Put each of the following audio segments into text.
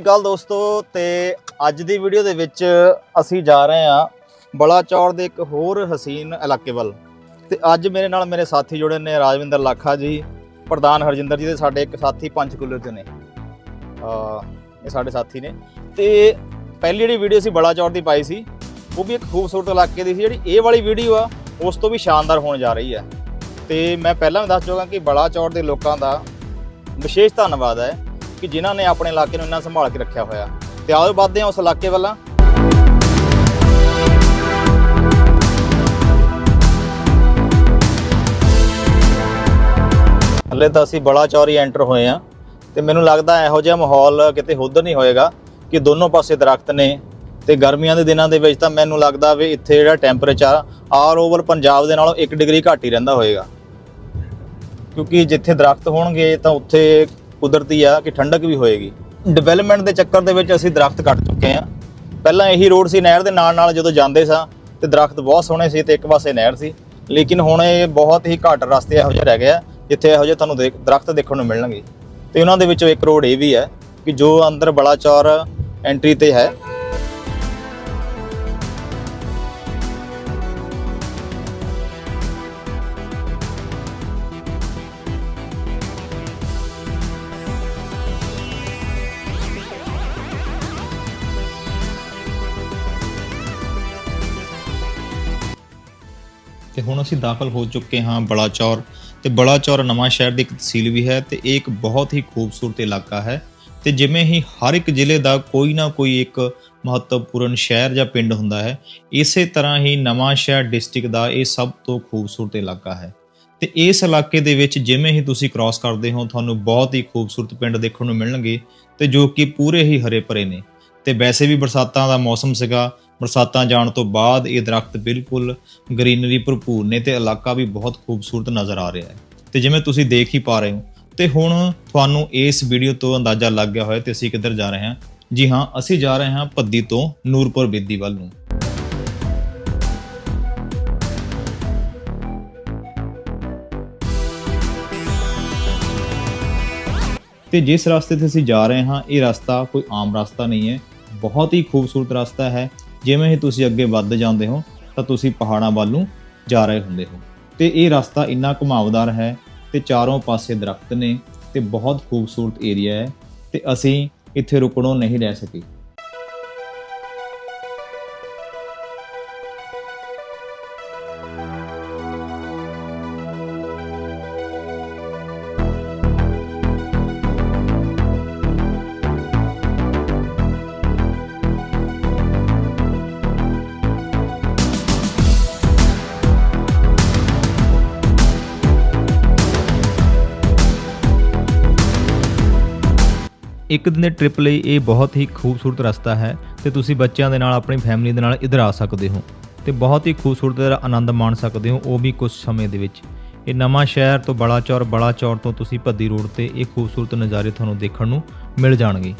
ਗੱਲ ਦੋਸਤੋ, ਤੇ ਅੱਜ ਦੀ ਵੀਡੀਓ ਦੇ ਵਿੱਚ ਅਸੀਂ ਜਾ ਰਹੇ ਹਾਂ ਬਲਾਚੌਰ ਦੇ ਇੱਕ ਹੋਰ ਹਸੀਨ ਇਲਾਕੇ ਵੱਲ। ਤੇ ਅੱਜ ਮੇਰੇ ਨਾਲ ਮੇਰੇ ਸਾਥੀ ਜੁੜੇ ਨੇ ਰਾਜਵਿੰਦਰ ਲਾਖਾ ਜੀ, ਪ੍ਰਧਾਨ ਹਰਜਿੰਦਰ ਜੀ ਤੇ ਸਾਡੇ ਇੱਕ ਸਾਥੀ ਪੰਚਕੂਲੇ ਦੇ ਨੇ ਅ ਇਹ ਸਾਡੇ ਸਾਥੀ ਨੇ। ਤੇ ਪਹਿਲੀ ਜਿਹੜੀ ਵੀਡੀਓ ਸੀ ਬਲਾਚੌਰ ਦੀ ਪਾਈ ਸੀ, ਉਹ ਵੀ ਇੱਕ ਖੂਬਸੂਰਤ ਇਲਾਕੇ ਦੀ ਸੀ, ਜਿਹੜੀ ਇਹ ਵਾਲੀ ਵੀਡੀਓ ਆ, ਉਸ ਤੋਂ ਵੀ ਸ਼ਾਨਦਾਰ ਹੋਣ ਜਾ ਰਹੀ ਹੈ ਤੇ ਮੈਂ ਪਹਿਲਾਂ ਵੀ ਦੱਸ ਚੁੱਕਾ ਕਿ ਬਲਾਚੌਰ ਦੇ ਲੋਕਾਂ ਦਾ ਵਿਸ਼ੇਸ਼ ਧੰਨਵਾਦ ਹੈ ਕਿ ਜਿਨ੍ਹਾਂ ਨੇ ਆਪਣੇ ਇਲਾਕੇ ਨੂੰ ਇੰਨਾ ਸੰਭਾਲ ਕੇ ਰੱਖਿਆ ਹੋਇਆ। ਤੇ ਆਓ ਵੱਧਦੇ ਹਾਂ ਉਸ ਇਲਾਕੇ ਵੱਲਾਂ। ਹਲੇ ਤਾਂ ਅਸੀਂ ਬੜਾ ਚੌਰੀ ਐਂਟਰ ਹੋਏ ਆ ਤੇ ਮੈਨੂੰ ਲੱਗਦਾ ਇਹੋ ਜਿਹਾ ਮਾਹੌਲ ਕਿਤੇ ਉਧਰ ਨਹੀਂ ਹੋਏਗਾ ਕਿ ਦੋਨੋਂ ਪਾਸੇ ਦਰਖਤ ਨੇ। ਤੇ ਗਰਮੀਆਂ ਦੇ ਦਿਨਾਂ ਦੇ ਵਿੱਚ ਤਾਂ ਮੈਨੂੰ ਲੱਗਦਾ ਵੀ ਇੱਥੇ ਜਿਹੜਾ ਟੈਂਪਰੇਚਰ ਆਲ ਓਵਰ ਪੰਜਾਬ ਦੇ ਨਾਲੋਂ 1 ਡਿਗਰੀ ਘੱਟ ਹੀ ਰਹਿੰਦਾ ਹੋਏਗਾ। ਕਿਉਂਕਿ ਜਿੱਥੇ ਦਰਖਤ ਹੋਣਗੇ ਤਾਂ ਉੱਥੇ ਕੁਦਰਤੀ ਆ ਕਿ ਠੰਡਕ ਵੀ ਹੋਏਗੀ। ਡਿਵੈਲਪਮੈਂਟ ਦੇ ਚੱਕਰ ਦੇ ਵਿੱਚ ਅਸੀਂ ਦਰਖਤ ਕੱਟ ਚੁੱਕੇ ਆ ਪਹਿਲਾਂ ਇਹੀ ਰੋਡ ਸੀ ਨਹਿਰ ਦੇ ਨਾਲ ਨਾਲ ਜਦੋਂ ਜਾਂਦੇ ਸਾਂ ਤੇ ਦਰਖਤ ਬਹੁਤ ਸੋਹਣੇ ਸੀ ਤੇ ਇੱਕ ਪਾਸੇ ਨਹਿਰ ਸੀ। ਲੇਕਿਨ ਹੁਣ ਇਹ ਬਹੁਤ ਹੀ ਘੱਟ ਰਸਤੇ ਇਹੋ ਜਿਹੇ ਰਹਿ ਗਏ ਆ, ਜਿੱਥੇ ਇਹੋ ਜਿਹੇ ਤੁਹਾਨੂੰ ਦੇਖ- ਦਰਖਤ ਦੇਖਣ ਨੂੰ ਮਿਲਣਗੇ। ਤੇ ਉਹਨਾਂ ਦੇ ਵਿੱਚੋਂ ਇੱਕ ਰੋਡ ਇਹ ਵੀ ਹੈ ਕਿ ਜੋ ਅੰਦਰ ਬਲਾਚੌਰ ਐਂਟਰੀ ਤੇ ਹੈ ਤੇ ਹੁਣ ਅਸੀਂ ਦਾਖਲ ਹੋ ਚੁੱਕੇ ਹਾਂ ਬਲਾਚੌਰ ਤੇ ਬਲਾਚੌਰ ਨਵਾਂ ਸ਼ਹਿਰ ਦੀ ਇੱਕ ਤਹਿਸੀਲ ਵੀ ਹੈ ਤੇ ਇਹ ਇੱਕ ਬਹੁਤ ਹੀ ਖੂਬਸੂਰਤ ਇਲਾਕਾ ਹੈ ਤੇ ਜਿਵੇਂ ਹੀ ਹਰ ਇੱਕ ਜ਼ਿਲ੍ਹੇ ਦਾ ਕੋਈ ਨਾ ਕੋਈ ਇੱਕ ਮਹੱਤਵਪੂਰਨ ਸ਼ਹਿਰ ਜਾਂ ਪਿੰਡ ਹੁੰਦਾ ਹੈ, ਇਸੇ ਤਰ੍ਹਾਂ ਹੀ ਨਵਾਂ ਸ਼ਹਿਰ ਡਿਸਟ੍ਰਿਕਟ ਦਾ ਇਹ ਸਭ ਤੋਂ ਖੂਬਸੂਰਤ ਇਲਾਕਾ ਹੈ। ਤੇ ਇਸ ਇਲਾਕੇ ਦੇ ਵਿੱਚ ਜਿਵੇਂ ਹੀ ਤੁਸੀਂ ਕ੍ਰਾਸ ਕਰਦੇ ਹੋ, ਤੁਹਾਨੂੰ ਬਹੁਤ ਹੀ ਖੂਬਸੂਰਤ ਪਿੰਡ ਦੇਖਣ ਨੂੰ ਮਿਲਣਗੇ ਤੇ ਜੋ ਕਿ ਪੂਰੇ ਹੀ ਹਰੇ ਭਰੇ ਨੇ। ਤੇ ਵੈਸੇ ਵੀ ਬਰਸਾਤਾਂ ਦਾ ਮੌਸਮ ਸੀਗਾ ਬਰਸਾਤਾਂ ਜਾਣ ਤੋਂ ਬਾਅਦ ਇਹ ਦਰਖਤ ਬਿਲਕੁਲ ਗ੍ਰੀਨਰੀ ਭਰਪੂਰ ਨੇ ਤੇ ਇਲਾਕਾ ਵੀ ਬਹੁਤ ਖੂਬਸੂਰਤ ਨਜ਼ਰ ਆ ਰਿਹਾ ਹੈ। ਤੇ ਜਿਵੇਂ ਤੁਸੀਂ ਦੇਖ ਹੀ ਪਾ ਰਹੇ ਹੋ, ਤੇ ਹੁਣ ਤੁਹਾਨੂੰ ਇਸ ਵੀਡੀਓ ਤੋਂ ਅੰਦਾਜ਼ਾ ਲੱਗ ਗਿਆ ਹੋਇਆ ਤੇ ਅਸੀਂ ਕਿੱਧਰ ਜਾ ਰਹੇ ਹਾਂ। ਜੀ ਹਾਂ, ਅਸੀਂ ਜਾ ਰਹੇ ਹਾਂ ਭੱਦੀ ਤੋਂ ਨੂਰਪੁਰ ਬੇਦੀ ਵੱਲ ਨੂੰ। ਤੇ ਜਿਸ ਰਸਤੇ ਤੇ ਅਸੀਂ ਜਾ ਰਹੇ ਹਾਂ, ਇਹ ਰਸਤਾ ਕੋਈ ਆਮ ਰਸਤਾ ਨਹੀਂ ਹੈ। ਬਹੁਤ ਹੀ ਖੂਬਸੂਰਤ ਰਸਤਾ ਹੈ। ਜਿਵੇਂ ਹੀ ਤੁਸੀਂ ਅੱਗੇ ਵੱਧ ਜਾਂਦੇ ਹੋ, ਤਾਂ ਤੁਸੀਂ ਪਹਾੜਾਂ ਵੱਲ ਨੂੰ ਜਾ ਰਹੇ ਹੁੰਦੇ ਹੋ। ਤੇ ਇਹ ਰਸਤਾ ਇੰਨਾ ਘੁਮਾਵਦਾਰ ਹੈ ਤੇ ਚਾਰੋਂ ਪਾਸੇ ਦਰਖਤ ਨੇ ਤੇ ਬਹੁਤ ਖੂਬਸੂਰਤ ਏਰੀਆ ਹੈ ਤੇ ਅਸੀਂ ਇੱਥੇ ਰੁਕਣੋਂ ਨਹੀਂ ਰਹਿ ਸਕੇ। ਇੱਕ ਦਿਨ ਦੇ ਟ੍ਰਿਪ ਲਈ ਇਹ ਬਹੁਤ ਹੀ ਖੂਬਸੂਰਤ ਰਸਤਾ ਹੈ ਤੇ ਤੁਸੀਂ ਬੱਚਿਆਂ ਦੇ ਨਾਲ, ਆਪਣੀ ਫੈਮਿਲੀ ਦੇ ਨਾਲ ਇੱਧਰ ਆ ਸਕਦੇ ਹੋ ਤੇ ਬਹੁਤ ਹੀ ਖੂਬਸੂਰਤ ਦਾ ਆਨੰਦ ਮਾਣ ਸਕਦੇ ਹੋ ਉਹ ਵੀ ਕੁਝ ਸਮੇਂ ਦੇ ਵਿੱਚ। ਇਹ ਨਵਾਂ ਸ਼ਹਿਰ ਤੋਂ ਬਲਾਚੌਰ ਬਲਾਚੌਰ ਤੋਂ ਤੁਸੀਂ ਭੱਦੀ ਰੋਡ ਤੇ ਇਹ ਖੂਬਸੂਰਤ ਨਜ਼ਾਰੇ ਤੁਹਾਨੂੰ ਦੇਖਣ ਨੂੰ ਮਿਲ ਜਾਣਗੇ।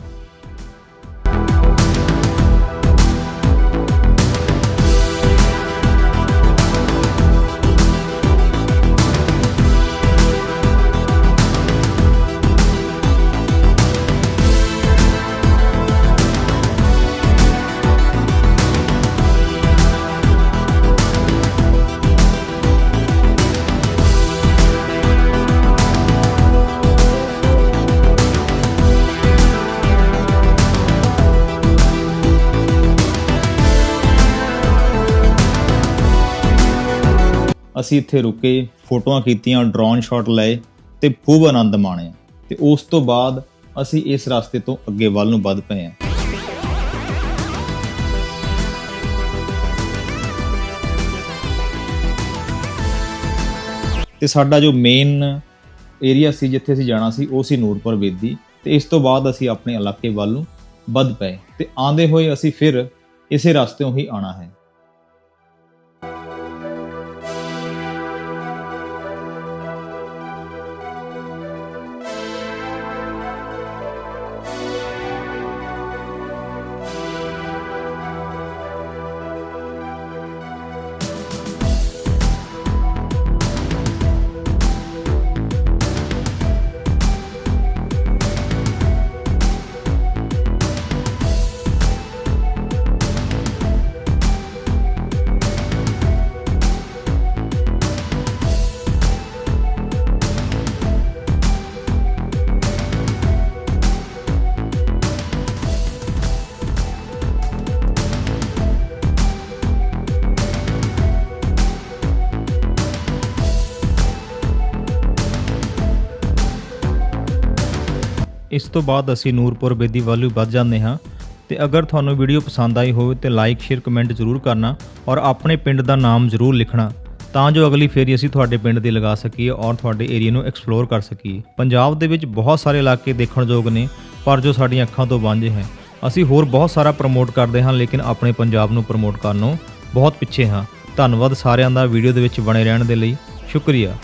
ਅਸੀਂ ਇੱਥੇ ਰੁਕੇ, ਫੋਟੋਆਂ ਕੀਤੀਆਂ ਡਰੋਨ ਸ਼ਾਟ ਲਏ ਤੇ ਖੂਬ ਆਨੰਦ ਮਾਣਿਆ। ਤੇ ਉਸ ਤੋਂ ਬਾਅਦ ਅਸੀਂ ਇਸ ਰਸਤੇ ਤੋਂ ਅੱਗੇ ਵੱਲ ਨੂੰ ਵੱਧ ਪਏ ਹਾਂ। ਤੇ ਸਾਡਾ ਜੋ ਮੇਨ ਏਰੀਆ ਸੀ ਜਿੱਥੇ ਅਸੀਂ ਜਾਣਾ ਸੀ, ਉਹ ਸੀ ਨੂਰਪੁਰ ਬੇਦੀ। ਤੇ ਇਸ ਤੋਂ ਬਾਅਦ ਅਸੀਂ ਆਪਣੇ ਇਲਾਕੇ ਵੱਲ ਨੂੰ ਵੱਧ ਪਏ। ਤੇ ਆਂਦੇ ਹੋਏ ਅਸੀਂ ਫਿਰ ਇਸੇ ਰਸਤਿਓਂ ਹੀ ਆਣਾ ਹੈ। ਇਸ ਤੋਂ ਬਾਅਦ ਅਸੀਂ ਨੂਰਪੁਰ ਬੇਦੀ ਵੱਲ ਵੱਧ ਜਾਂਦੇ ਹਾਂ। ਤੇ ਅਗਰ ਤੁਹਾਨੂੰ ਵੀਡੀਓ ਪਸੰਦ ਆਈ ਹੋਵੇ ਤੇ ਲਾਈਕ ਸ਼ੇਅਰ ਕਮੈਂਟ ਜ਼ਰੂਰ ਕਰਨਾ ਔਰ ਆਪਣੇ ਪਿੰਡ ਦਾ ਨਾਮ ਜ਼ਰੂਰ ਲਿਖਣਾ ਤਾਂ ਜੋ ਅਗਲੀ ਫੇਰੀ ਅਸੀਂ ਤੁਹਾਡੇ ਪਿੰਡ ਦੀ ਲਗਾ ਸਕੀਏ ਔਰ ਤੁਹਾਡੇ ਏਰੀਆ ਨੂੰ ਐਕਸਪਲੋਰ ਕਰ ਸਕੀਏ। ਪੰਜਾਬ ਦੇ ਵਿੱਚ ਬਹੁਤ ਸਾਰੇ ਇਲਾਕੇ ਦੇਖਣਯੋਗ ਨੇ, ਪਰ ਜੋ ਸਾਡੀਆਂ ਅੱਖਾਂ ਤੋਂ ਵਾਂਝੇ ਹੈ। ਅਸੀਂ ਹੋਰ ਬਹੁਤ ਸਾਰਾ ਪ੍ਰਮੋਟ ਕਰਦੇ ਹਾਂ, ਲੇਕਿਨ ਆਪਣੇ ਪੰਜਾਬ ਨੂੰ ਪ੍ਰਮੋਟ ਕਰਨੋਂ ਬਹੁਤ ਪਿੱਛੇ ਹਾਂ। ਧੰਨਵਾਦ ਸਾਰਿਆਂ ਦਾ ਵੀਡੀਓ ਦੇ ਵਿੱਚ ਬਣੇ ਰਹਿਣ ਦੇ ਲਈ। ਸ਼ੁਕਰੀਆ।